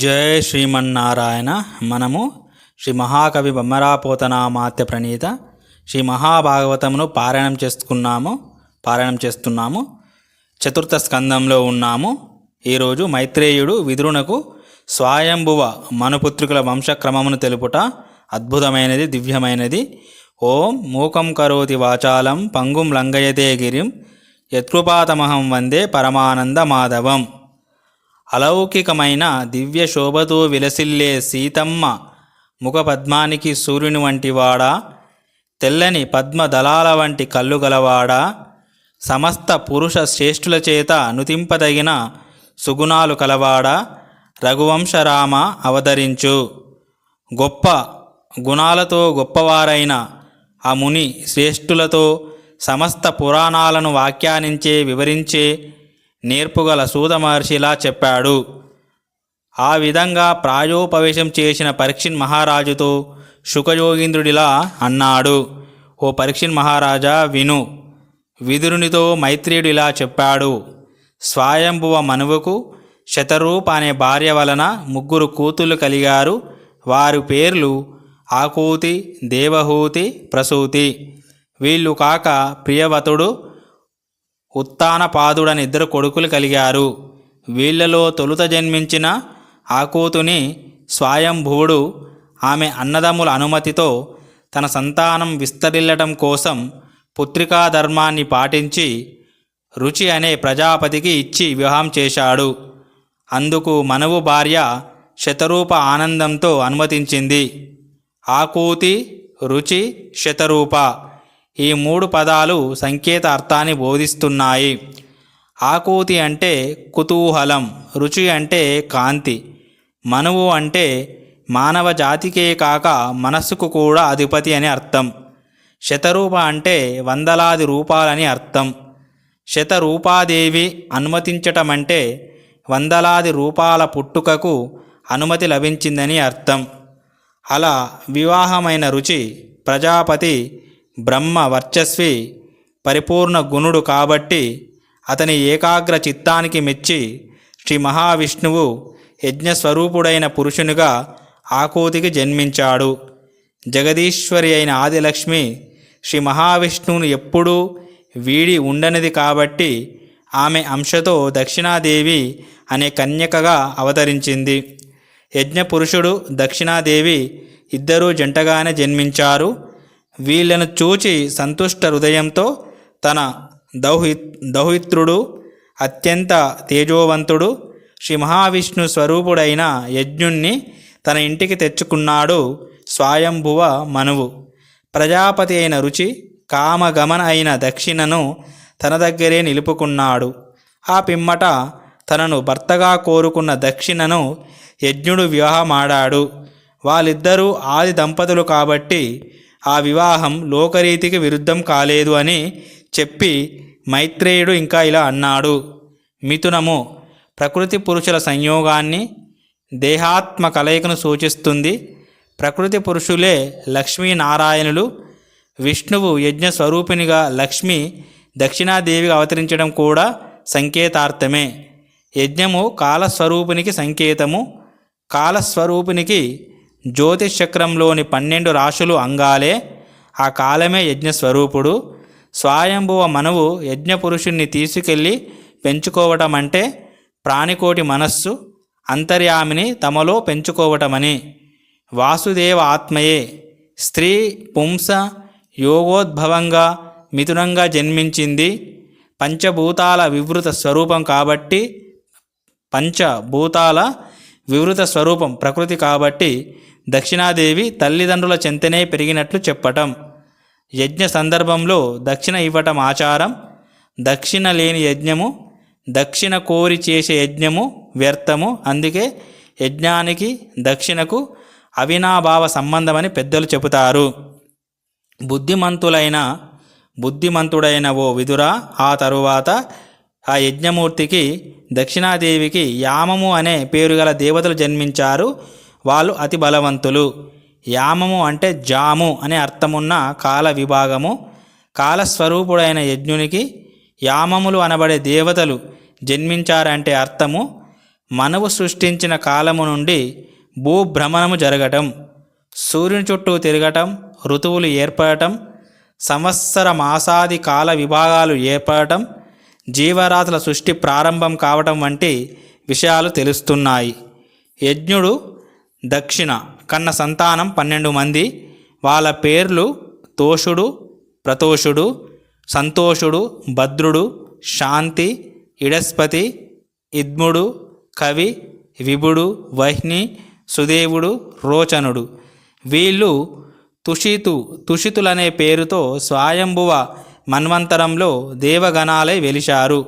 జయ శ్రీమన్నారాయణ. మనము శ్రీ మహాకవి బొమ్మరాపోతనామాత్య ప్రణీత. శ్రీ మహాభాగవతమును పారాయణం చేసుకున్నాము పారాయణం చేస్తున్నాము. చతుర్థ స్కందంలో ఉన్నాము. ఈరోజు మైత్రేయుడు విదురునకు స్వాయంభువ మనుపుత్రికుల వంశక్రమమును తెలుపుట అద్భుతమైనది దివ్యమైనది. ఓం మూకం కరోతి వాచాలం పంగుం లంగయతే గిరిం యత్కృపాతమహం వందే పరమానంద మాధవం. అలౌకికమైన దివ్య శోభతో విలసిల్లే సీతమ్మ ముఖ పద్మానికి సూర్యుని వంటివాడా తెల్లని పద్మదళాల వంటి కళ్ళు గలవాడా? సమస్త పురుష శ్రేష్ఠుల చేత నుతింపదగిన సుగుణాలు కలవాడా? రఘువంశరామ అవతరించు. గొప్ప గుణాలతో గొప్పవారైన ఆ ముని శ్రేష్ఠులతో సమస్త పురాణాలను వ్యాఖ్యానించే వివరించే నేర్పుగల సూత మహర్షిలా చెప్పాడు. ఆ విధంగా ప్రాయోపవేశం చేసిన పరీక్షిన్ మహారాజుతో శుకయోగీంద్రుడిలా అన్నాడు. ఓ పరీక్షిన్ మహారాజా విను. విదురునితో మైత్రేయుడు ఇలా చెప్పాడు. స్వాయంభువ మనువుకు శతరూప అనే భార్య వలన ముగ్గురు కూతుళ్ళు కలిగారు. వారి పేర్లు ఆకూతి దేవహూతి ప్రసూతి. వీళ్ళు కాక ప్రియవతుడు ఉత్తానపాదుడని ఇద్దరు కొడుకులు కలిగారు. వీళ్ళలో తొలుత జన్మించిన ఆకూతుని స్వయంభువుడు ఆమె అన్నదమ్ముల అనుమతితో తన సంతానం విస్తరిల్లటం కోసం పుత్రికా ధర్మాన్ని పాటించి రుచి అనే ప్రజాపతికి ఇచ్చి వివాహం చేశాడు. అందుకు మనవు భార్య శతరూప ఆనందంతో అనుమతించింది. ఆకూతి రుచి శతరూప. ఈ మూడు పదాలు సంకేత అర్థాన్ని బోధిస్తున్నాయి. ఆకూతి అంటే కుతూహలం రుచి అంటే కాంతి మనువు అంటే మానవ జాతికే కాక మనస్సుకు కూడా అధిపతి అని అర్థం. శతరూప అంటే వందలాది రూపాలని అర్థం. శతరూపాదేవి అనుమతించటమంటే వందలాది రూపాల పుట్టుకకు అనుమతి లభించిందని అర్థం. అలా వివాహమైన రుచి ప్రజాపతి బ్రహ్మ వర్చస్వి పరిపూర్ణ గుణుడు కాబట్టి అతని ఏకాగ్ర చిత్తానికి మెచ్చి శ్రీ మహావిష్ణువు యజ్ఞస్వరూపుడైన పురుషునిగా ఆకోతికి జన్మించాడు. జగదీశ్వరి అయిన ఆదిలక్ష్మి శ్రీ మహావిష్ణువును ఎప్పుడూ వీడి ఉండనిది కాబట్టి ఆమె అంశతో దక్షిణాదేవి అనే కన్యకగా అవతరించింది. యజ్ఞపురుషుడు దక్షిణాదేవి ఇద్దరూ జంటగానే జన్మించారు. వీళ్ళను చూచి సంతుష్ట హృదయంతో తన దౌహి దౌహిత్రుడు అత్యంత తేజోవంతుడు శ్రీ మహావిష్ణు స్వరూపుడైన యజ్ఞుణ్ణి తన ఇంటికి తెచ్చుకున్నాడు స్వయంభువ మనువు. ప్రజాపతి అయిన రుచి కామగమన అయిన దక్షిణను తన దగ్గరే నిలుపుకున్నాడు. ఆ పిమ్మట తనను భర్తగా కోరుకున్న దక్షిణను యజ్ఞుడు వివాహమాడాడు. వాళ్ళిద్దరూ ఆది దంపతులు కాబట్టి ఆ వివాహం లోకరీతికి విరుద్ధం కాలేదు అని చెప్పి మైత్రేయుడు ఇంకా ఇలా అన్నాడు. మిథునము ప్రకృతి పురుషుల సంయోగాన్ని దేహాత్మ కలయికను సూచిస్తుంది. ప్రకృతి పురుషులే లక్ష్మీనారాయణులు. విష్ణువు యజ్ఞ స్వరూపినిగా లక్ష్మి దక్షిణాదేవిగా అవతరించడం కూడా సంకేతార్థమే. యజ్ఞము కాలస్వరూపునికి సంకేతము. కాలస్వరూపునికి జ్యోతిష్ చక్రంలోని పన్నెండు రాశులు అంగాలే. ఆ కాలమే యజ్ఞస్వరూపుడు. స్వాయంభువ మనవు యజ్ఞపురుషుణ్ణి తీసుకెళ్ళి పెంచుకోవటం అంటే ప్రాణికోటి మనస్సు అంతర్యామిని తమలో పెంచుకోవటమని. వాసుదేవ ఆత్మయే. స్త్రీ పుంస యోగోద్భవంగా మిథునంగా జన్మించింది. పంచభూతాల వివృత స్వరూపం కాబట్టి పంచభూతాల వివృత స్వరూపం ప్రకృతి కాబట్టి దక్షిణాదేవి తల్లిదండ్రుల చెంతనే పెరిగినట్లు చెప్పటం. యజ్ఞ సందర్భంలో దక్షిణ ఇవ్వటం ఆచారం. దక్షిణ లేని యజ్ఞము దక్షిణ కోరి చేసే యజ్ఞము వ్యర్థము. అందుకే యజ్ఞానికి దక్షిణకు అవినాభావ సంబంధమని పెద్దలు చెబుతారు. బుద్ధిమంతులైన బుద్ధిమంతుడైన ఓ విదురా ఆ తరువాత ఆ యజ్ఞమూర్తికి దక్షిణాదేవికి యామము అనే పేరు గల దేవతలు జన్మించారు. వాళ్ళు అతి బలవంతులు. యామము అంటే జాము అనే అర్థమున్న కాల విభాగము. కాలస్వరూపుడైన యజ్ఞునికి యామములు అనబడే దేవతలు జన్మించారంటే అర్థము. మనవు సృష్టించిన కాలము నుండి భూభ్రమణము జరగటం. సూర్యుని చుట్టూ తిరగటం ఋతువులు ఏర్పడటం సంవత్సర మాసాది కాల విభాగాలు ఏర్పడటం జీవరాశుల సృష్టి ప్రారంభం కావటం వంటి విషయాలు తెలుస్తున్నాయి. యజ్ఞుడు దక్షిణ కన్న సంతానం పన్నెండు మంది. వాళ్ళ పేర్లు తోషుడు ప్రతోషుడు సంతోషుడు భద్రుడు శాంతి ఇడస్పతి ఇద్ముడు కవి విభుడు వహ్ని సుదేవుడు రోచనుడు. వీళ్ళు తుషితు తుషితులనే పేరుతో స్వయంభువ మన్వంతరంలో దేవగణాలై వెలిశారు.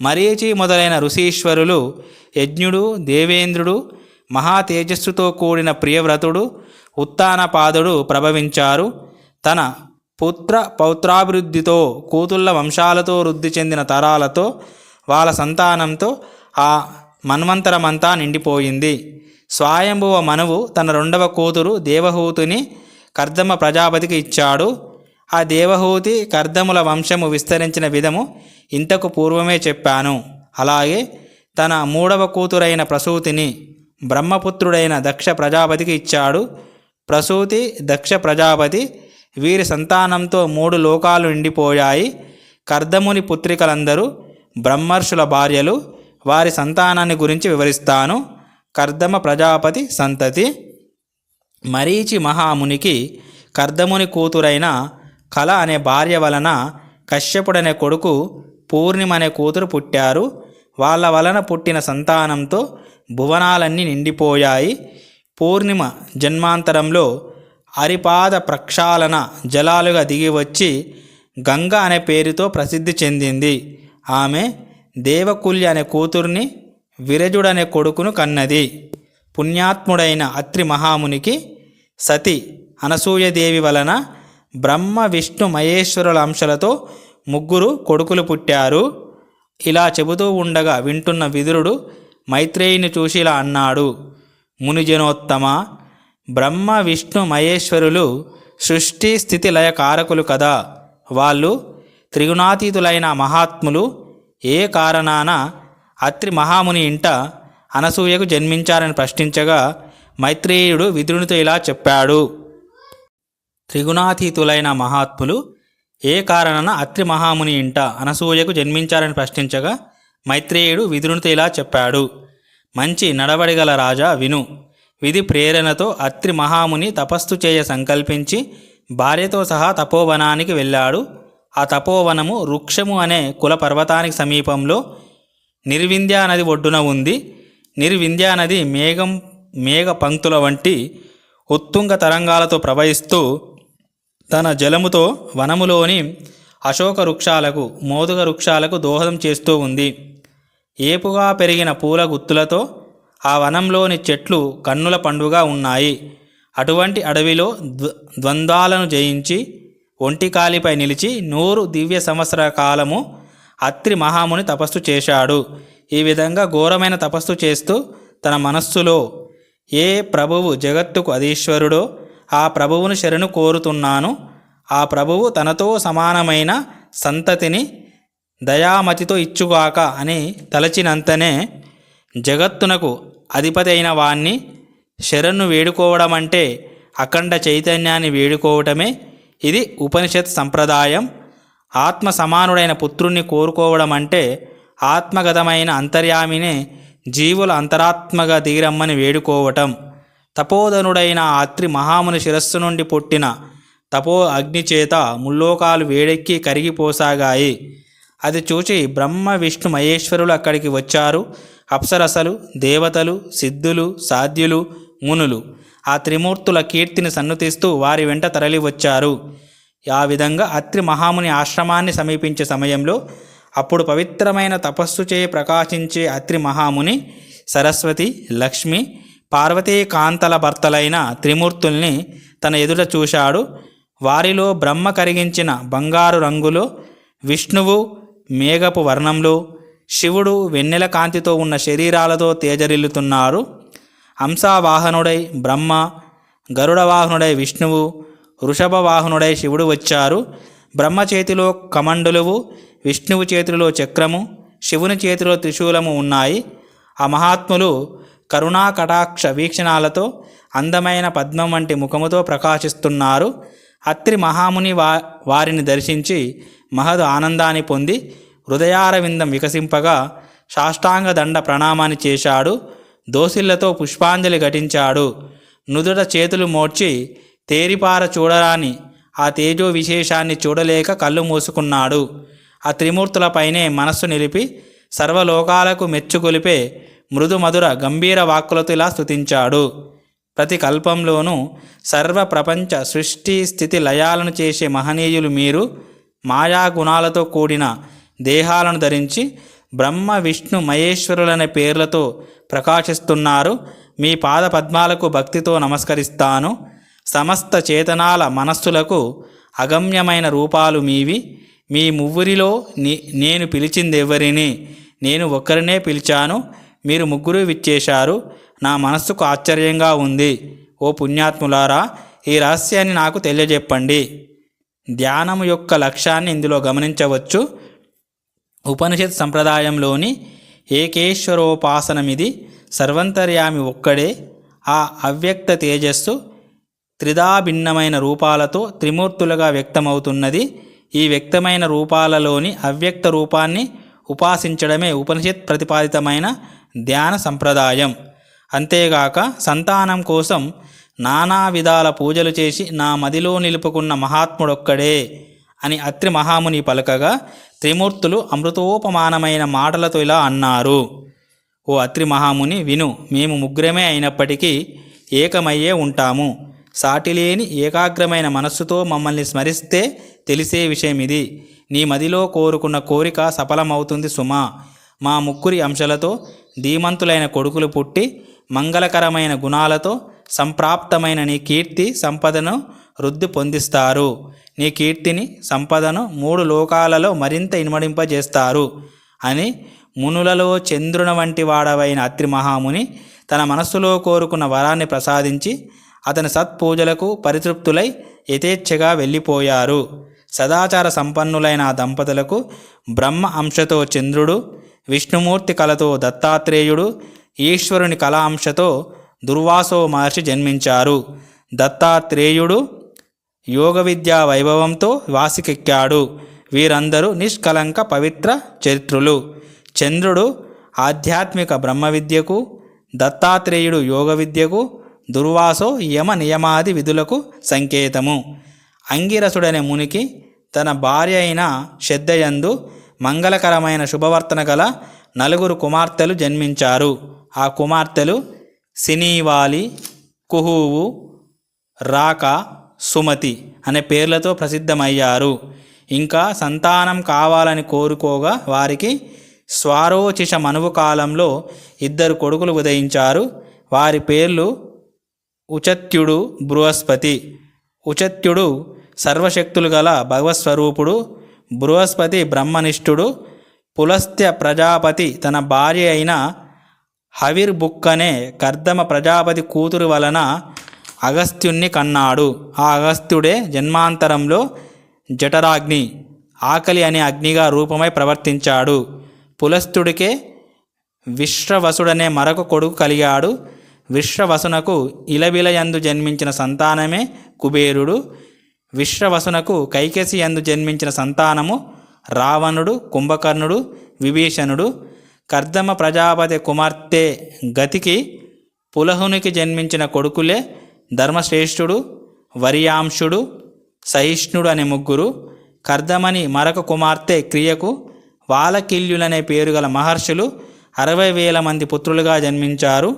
మరీచి మొదలైన ఋషీశ్వరులు యజ్ఞుడు దేవేంద్రుడు మహాతేజస్సుతో కూడిన ప్రియవ్రతుడు ఉత్తానపాదుడు ప్రభవించారు. తన పుత్ర పౌత్రాభివృద్ధితో కూతుళ్ళ వంశాలతో వృద్ధి చెందిన తరాలతో వాళ్ళ సంతానంతో ఆ మన్వంతరమంతా నిండిపోయింది. స్వాయంభువ మనువు తన రెండవ కూతురు దేవహూతిని కర్దమ ప్రజాపతికి ఇచ్చాడు. ఆ దేవహూతి కర్దముల వంశము విస్తరించిన విధము ఇంతకు పూర్వమే చెప్పాను. అలాగే తన మూడవ కూతురైన ప్రసూతిని బ్రహ్మపుత్రుడైన దక్ష ప్రజాపతికి ఇచ్చాడు. ప్రసూతి దక్ష ప్రజాపతి వీరి సంతానంతో మూడు లోకాలు నిండిపోయాయి. కర్దముని పుత్రికలందరూ బ్రహ్మర్షుల భార్యలు. వారి సంతానాన్ని గురించి వివరిస్తాను. కర్దమ ప్రజాపతి సంతతి. మరీచి మహామునికి కర్దముని కూతురైన కళ అనే భార్య వలన కశ్యపుడనే కొడుకు పూర్ణిమ అనే కూతురు పుట్టారు. వాళ్ళ వలన పుట్టిన సంతానంతో భువనాలన్నీ నిండిపోయాయి. పూర్ణిమ జన్మాంతరంలో అరిపాద ప్రక్షాళన జలాలుగా దిగి వచ్చి గంగ అనే పేరుతో ప్రసిద్ధి చెందింది. ఆమె దేవకుల్య అనే కూతుర్ని విరజుడనే కొడుకును కన్నది. పుణ్యాత్ముడైన అత్రి మహామునికి సతి అనసూయదేవి వలన బ్రహ్మ విష్ణు మహేశ్వరుల అంశలతో ముగ్గురు కొడుకులు పుట్టారు. ఇలా చెబుతూ ఉండగా వింటున్న విదురుడు మైత్రేయిని చూసి ఇలా అన్నాడు మునిజనోత్తమ బ్రహ్మ విష్ణు మహేశ్వరులు సృష్టి స్థితి లయ కారకులు కదా. వాళ్ళు త్రిగుణాతీతులైన మహాత్ములు. ఏ కారణాన అత్రి మహాముని ఇంట అనసూయకు జన్మించారని ప్రశ్నించగా మైత్రేయుడు విదురునితో ఇలా చెప్పాడు త్రిగుణాతీతులైన మహాత్ములు ఏ కారణాన అత్రి మహాముని ఇంట అనసూయకు జన్మించారని ప్రశ్నించగా మైత్రేయుడు విదురునితో ఇలా చెప్పాడు మంచి నడవడిగల రాజా విను. విధి ప్రేరణతో అత్రి మహాముని తపస్సు చేయ సంకల్పించి భార్యతో సహా తపోవనానికి వెళ్ళాడు. ఆ తపోవనము వృక్షము అనే కుల పర్వతానికి సమీపంలో నిర్వింధ్యా నది ఒడ్డున ఉంది. నిర్వింధ్యా నది మేఘం మేఘ పంక్తుల వంటి ఉత్తుంగ తరంగాలతో ప్రవహిస్తూ తన జలముతో వనములోని అశోక వృక్షాలకు మోదుగ వృక్షాలకు దోహదం చేస్తూ ఉంది. ఏపుగా పెరిగిన పూల గుత్తులతో ఆ వనంలోని చెట్లు కన్నుల పండుగ ఉన్నాయి. అటువంటి అడవిలో ద్వ- ద్వంద్వాలను జయించి ఒంటికాలిపై నిలిచి నూరు దివ్య సంవత్సర కాలము అత్రి మహాముని తపస్సు చేశాడు. ఈ విధంగా ఘోరమైన తపస్సు చేస్తూ తన మనస్సులో ఏ ప్రభువు జగత్తుకు అధీశ్వరుడో ఆ ప్రభువును శరణు కోరుతున్నాను. ఆ ప్రభువు తనతో సమానమైన సంతతిని దయామతితో ఇచ్చుగాక అని తలచినంతనే జగత్తునకు అధిపతి అయిన వాణ్ణి శరణు వేడుకోవడం అంటే అఖండ చైతన్యాన్ని వేడుకోవటమే. ఇది ఉపనిషత్ సంప్రదాయం. ఆత్మ సమానుడైన పుత్రుణ్ణి కోరుకోవడం అంటే ఆత్మగతమైన అంతర్యామినే జీవుల అంతరాత్మగా దిగిరమ్మని వేడుకోవటం. తపోధనుడైన ఆ అత్రి మహాముని శిరస్సు నుండి పుట్టిన తపో అగ్ని చేత ముల్లోకాలు వేడెక్కి కరిగిపోసాగాయి. అది చూచి బ్రహ్మ విష్ణు మహేశ్వరులు అక్కడికి వచ్చారు. అప్సరసలు దేవతలు సిద్ధులు సాధ్యులు మునులు ఆ త్రిమూర్తుల కీర్తిని సన్నుతిస్తూ వారి వెంట తరలి వచ్చారు ఆ విధంగా అత్రి మహాముని ఆశ్రమాన్ని సమీపించే సమయంలో అప్పుడు పవిత్రమైన తపస్సు చే ప్రకాశించే అత్రి మహాముని సరస్వతి లక్ష్మి పార్వతీ కాంతల భర్తలైన త్రిమూర్తుల్ని తన ఎదుట చూశాడు. వారిలో బ్రహ్మ కరిగించిన బంగారు రంగులో విష్ణువు మేఘపు వర్ణంలో శివుడు వెన్నెల కాంతితో ఉన్న శరీరాలతో తేజరిల్లుతున్నారు. హంసావాహనుడై బ్రహ్మ గరుడవాహనుడై విష్ణువు వృషభవాహనుడై శివుడు వచ్చారు. బ్రహ్మ చేతిలో కమండలువు విష్ణువు చేతిలో చక్రము శివుని చేతిలో త్రిశూలము ఉన్నాయి. ఆ మహాత్ములు కరుణా కటాక్ష వీక్షణాలతో అందమైన పద్మం వంటి ముఖముతో ప్రకాశిస్తున్నారు. అత్రి మహాముని వా వారిని దర్శించి మహదు ఆనందాన్ని పొంది హృదయారవిందం వికసింపగా సాష్టాంగ దండ ప్రణామాన్ని చేశాడు. దోసిళ్ళతో పుష్పాంజలి ఘటించాడు. నుదుట చేతులు మోడ్చి తేరిపార చూడరాని ఆ తేజో విశేషాన్ని చూడలేక కళ్ళు మూసుకున్నాడు. ఆ త్రిమూర్తులపైనే మనస్సు నిలిపి సర్వలోకాలకు మెచ్చుకొలిపే మృదు మధుర గంభీర వాక్కులతో ఇలా స్థుతించాడు ప్రతి కల్పంలోనూ సర్వ ప్రపంచ సృష్టి స్థితి లయాలను చేసే మహనీయులు మీరు మాయా గుణాలతో కూడిన దేహాలను ధరించి బ్రహ్మ విష్ణు మహేశ్వరులనే పేర్లతో ప్రకాశిస్తున్నారు. మీ పాద పద్మాలకు భక్తితో నమస్కరిస్తాను. సమస్త చేతనాల మనస్సులకు అగమ్యమైన రూపాలు మీవి. మీ మువ్వురిలో నీ నేను పిలిచిందెవ్వరిని నేను ఒక్కరినే పిలిచాను. మీరు ముగ్గురు విచ్చేశారు. నా మనస్సుకు ఆశ్చర్యంగా ఉంది. ఓ పుణ్యాత్ములారా ఈ రహస్యాన్ని నాకు తెలియజెప్పండి. ధ్యానం యొక్క లక్ష్యాన్ని ఇందులో గమనించవచ్చు. ఉపనిషత్ సంప్రదాయంలోని ఏకేశ్వరోపాసనమిది సర్వంతర్యామి ఒక్కడే. ఆ అవ్యక్త తేజస్సు త్రిదా భిన్నమైన రూపాలతో త్రిమూర్తులుగా వ్యక్తమవుతున్నది. ఈ వ్యక్తమైన రూపాలలోని అవ్యక్త రూపాన్ని ఉపాసించడమే ఉపనిషత్ ప్రతిపాదితమైన ధ్యాన సంప్రదాయం. అంతేగాక సంతానం కోసం నానా విధాల పూజలు చేసి నా మదిలో నిలుపుకున్న మహాత్ముడొక్కడే అని అత్రి మహాముని పలకగా త్రిమూర్తులు అమృతోపమానమైన మాటలతో ఇలా అన్నారు. ఓ అత్రి మహాముని విను మేము ముగ్గురమే అయినప్పటికీ ఏకమయ్యే ఉంటాము. సాటిలేని ఏకాగ్రమైన మనస్సుతో మమ్మల్ని స్మరిస్తే తెలిసే విషయం ఇది నీ మదిలో కోరుకున్న కోరిక సఫలమవుతుంది సుమా. మా ముగ్గురి అంశాలతో ధీమంతులైన కొడుకులు పుట్టి మంగళకరమైన గుణాలతో సంప్రాప్తమైన నీ కీర్తి సంపదను వృద్ధి పొందిస్తారు. నీ కీర్తిని సంపదను మూడు లోకాలలో మరింత ఇనుమడింపజేస్తారు అని మునులలో చంద్రున వంటి వాడవైన అత్రి మహాముని తన మనస్సులో కోరుకున్న వరాన్ని ప్రసాదించి అతని సత్పూజలకు పరితృప్తులై యథేచ్ఛగా వెళ్ళిపోయారు. సదాచార సంపన్నులైన ఆ దంపతులకు బ్రహ్మ అంశతో చంద్రుడు విష్ణుమూర్తి కళతో దత్తాత్రేయుడు ఈశ్వరుని కళ అంశతో దుర్వాసో మహర్షి జన్మించారు. దత్తాత్రేయుడు యోగ విద్యా వైభవంతో వాసికెక్కాడు. వీరందరూ నిష్కలంక పవిత్ర చరిత్రులు. చంద్రుడు ఆధ్యాత్మిక బ్రహ్మ విద్యకు దత్తాత్రేయుడు యోగ విద్యకు దుర్వాసో యమ నియమాది విధులకు సంకేతము. అంగిరసుడనే మునికి తన భార్య అయిన శ్రద్ధయందు మంగళకరమైన శుభవర్తన గల నలుగురు కుమార్తెలు జన్మించారు. ఆ కుమార్తెలు సినీవాలి కుహువు రాక సుమతి అనే పేర్లతో ప్రసిద్ధమయ్యారు. ఇంకా సంతానం కావాలని కోరుకోగా వారికి స్వారోచిష మనువు కాలంలో ఇద్దరు కొడుకులు ఉదయించారు. వారి పేర్లు ఉచత్యుడు బృహస్పతి. ఉచత్యుడు సర్వశక్తులు గల భగవత్స్వరూపుడు బృహస్పతి బ్రహ్మనిష్ఠుడు పులస్త్య ప్రజాపతి తన భార్య అయిన హవిర్ బుక్ అనే కర్దమ ప్రజాపతి కూతురు వలన అగస్త్యుణ్ణి కన్నాడు. ఆ అగస్త్యుడే జన్మాంతరంలో జఠరాగ్ని ఆకలి అనే అగ్నిగా రూపమై ప్రవర్తించాడు. పులస్తుడికే విశ్రవసుడనే మరొక కొడుకు కలిగాడు. విశ్రవసునకు ఇలవిలయందు జన్మించిన సంతానమే కుబేరుడు. విశ్రవసునకు కైకసి అందు జన్మించిన సంతానము రావణుడు కుంభకర్ణుడు విభీషణుడు కర్దమ ప్రజాపతి కుమార్తె గతికి పులహునికి జన్మించిన కొడుకులే ధర్మశ్రేష్ఠుడు వరియాంశుడు సహిష్ణుడు అనే ముగ్గురు కర్దమని మరొక కుమార్తె క్రియకు వాలకిల్యులనే పేరు గల మహర్షులు అరవై వేల మంది పుత్రులుగా జన్మించారు.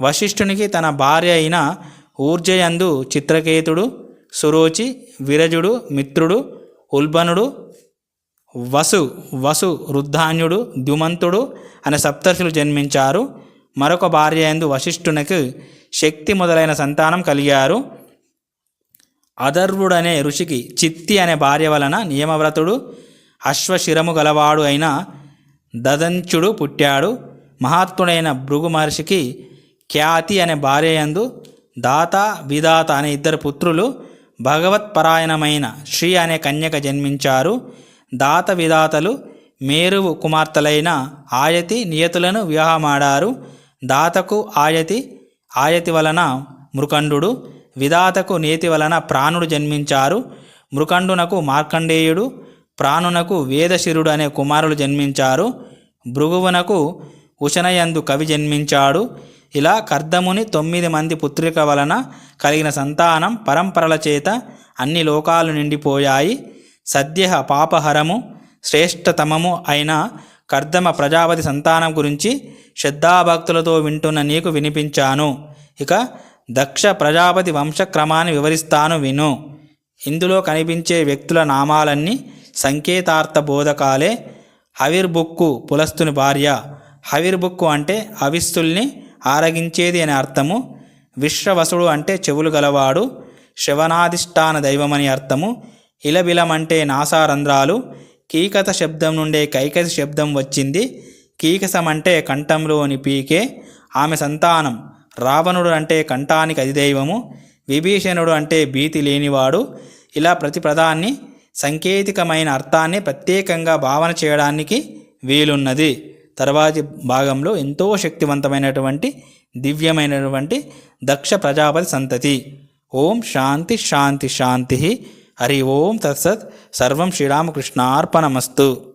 వశిష్ఠునికి తన భార్య అయిన ఊర్జయందు చిత్రకేతుడు సురోచి విరజుడు మిత్రుడు ఉల్బనుడు వసు వసు రుద్ధాన్యుడు ద్యుమంతుడు అనే సప్తర్షులు జన్మించారు. మరొక భార్య ఎందు వశిష్ఠునికి శక్తి మొదలైన సంతానం కలిగారు. అధర్వుడనే ఋషికి చిత్తి అనే భార్య వలన నియమవ్రతుడు అశ్వశిరము గలవాడు అయిన దదంచుడు పుట్టాడు. మహాత్ముడైన భృగు మహర్షికి ఖ్యాతి అనే భార్యయందు దాత విదాత అనే ఇద్దరు పుత్రులు భగవత్పరాయణమైన శ్రీ అనే కన్యక జన్మించారు. దాత విదాతలు మేరువు కుమార్తెలైన ఆయతి నియతులను వివాహమాడారు. దాతకు ఆయతి ఆయతి వలన మృకండు విధాతకు నేతి వలన ప్రాణుడు జన్మించారు. మృకండునకు మార్కండేయుడు ప్రాణునకు వేదశిరుడు అనే కుమారులు జన్మించారు. భృగువునకు ఉశనయందు కవి జన్మించాడు. ఇలా కర్దముని తొమ్మిది మంది పుత్రిక వలన కలిగిన సంతానం పరంపరల చేత అన్ని లోకాలు నిండిపోయాయి. సద్య పాపహరము శ్రేష్టతమము అయిన కర్దమ ప్రజాపతి సంతానం గురించి శ్రద్ధాభక్తులతో వింటున్న నీకు వినిపించాను. ఇక దక్ష ప్రజాపతి వంశక్రమాన్ని వివరిస్తాను విను. ఇందులో కనిపించే వ్యక్తుల నామాలన్నీ సంకేతార్థ బోధకాలే. హవిర్బుక్కు పులస్తుని భార్య. హవిర్బుక్కు అంటే అవిస్తుల్ని ఆరగించేది అనే అర్థము విశ్వవసుడు అంటే చెవులు గలవాడు శ్రవణాధిష్టాన దైవమని అర్థము ఇలబిలం అంటే నాసారంధ్రాలు కీకత శబ్దం నుండే కైకసి శబ్దం వచ్చింది కీకసం అంటే కంఠంలోని పీకే ఆమె సంతానం రావణుడు అంటే కంఠానికి అధిదైవము విభీషణుడు అంటే భీతి లేనివాడు ఇలా ప్రతి పదాన్ని సంకేతికమైన అర్థాన్ని ప్రత్యేకంగా భావన చేయడానికి వీలున్నది. తర్వాతి భాగంలో ఎంతో శక్తివంతమైనటువంటి దివ్యమైనటువంటి దక్ష ప్రజాపతి సంతతి. ఓం శాంతి శాంతి శాంతి. హరి ఓం తత్సత్. సర్వం శ్రీరామకృష్ణార్పణమస్తు.